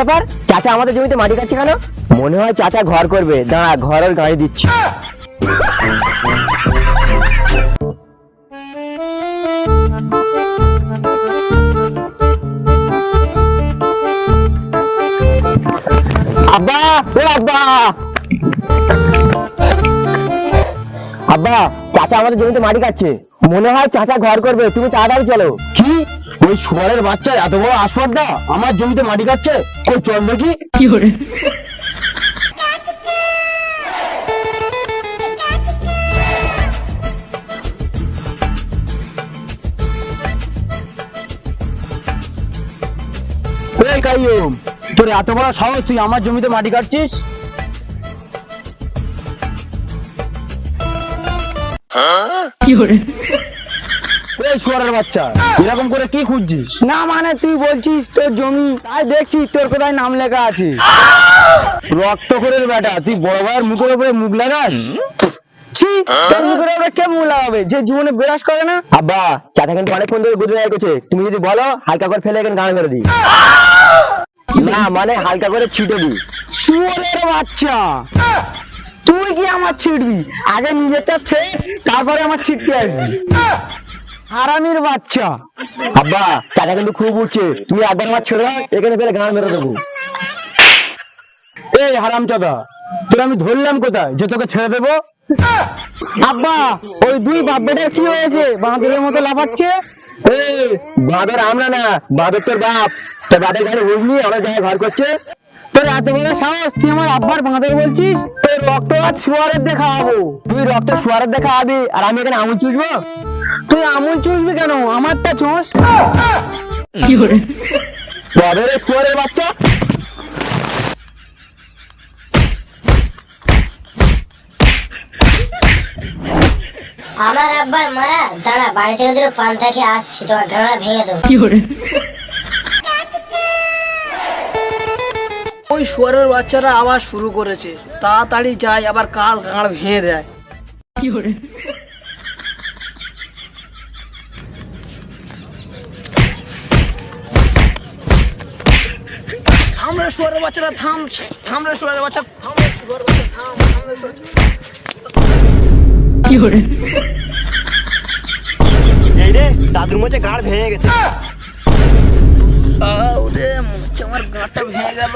ব্যাপার? চাচা আমাদের জমিতে মাটি কাটছে কেন? মনে হয় চাচা ঘর করবে। দাঁড়া ঘর আর গাড়ি দিচ্ছি। আব্বা আব্বা। চাচা আমাদের জমিতে মাটি কাটছে মনে হয় চাচা ঘর করবে তুমি তাড়াতাড়ি চলো। কি? ওই শুয়ারের বাচ্চা এত বড় আসপর্দা আমার জমিতে মাটি কাটছে? কই চল দেখি। এই কাইয়ুম তোর এত বড় সাহস তুই আমার জমিতে মাটি কাটছিস? শুয়ারের বাচ্চা এরকম করে কি খুঁজছিস? না মানে তুই বলছিস তোর জমি তাই দেখছি তোর কোথায় নাম লেখা আছে। রক্তখোরের বেটা তুই বড় ভাইয়ের মুখের উপরে মুখ লাগাস? যে জীবনে বিরাজ করে না? আব্বা চাচা কিন্তু অনেকক্ষণ ধরে গুজরাই করছে তুমি যদি বলো হালকা করে ফেলে এখানে গান করে? দিই না মানে হালকা করে ছিটে দিই শুয়ারের বাচ্চা। আমার ছিটবি। আগে নিজেরটা ছেড়ে তারপরে আমার ছিটতে আসবি। হারামির বাচ্চা। আব্বা চাচা কিন্তু খুব উঠছে তুমি একবার আমার ছেড়ে এখানে ফেলে গান মেরে দেবো। এই হারাম চাদা তোর আমি ধরলাম কোথায়? যে তোকে ছেড়ে দেবো? আব্বা ওই দুই বাপ বেটার কি হয়েছে? বাঁদরের মতো লাফাচ্ছে? এই বাঁদর আমরা না বাঁদর তোর বাপ। তোর গাড়ি বুঝলি আমার জায়গায় ঘর করছে। তোর এত বড় সাহস তুই আমার আব্বার বাঁদর বলছিস? তোর রক্ত আজ শুয়ারের দেখা হব। তুই রক্ত শুয়ারের দেখা হবি আর আমি এখানে আমুল চুষবো? তুই আমুল চুষবি কেন? আমারটা চোষ। তবে রে শুয়ারের বাচ্চা। আমার আব্বার মারা দাঁড়া বাড়ি থেকে দুটো পান্তা খেয়ে আসছি তোমার গাঁড়া ভেঙে দেবো। ওই শুয়ারের বাচ্চারা আবার শুরু করেছে। তাড়াতাড়ি যায় আবার কাল গাঁড় ভেঙে দেয়। থাম রে শুয়ারের বাচ্চারা থাম শুয়ারের বাচ্চা থামরে শুয়ারের বাচ্চা থাম এই রে দাদুর মধ্যে গাড় ভেঙে গেছে। গাটা ভেঙে গেল।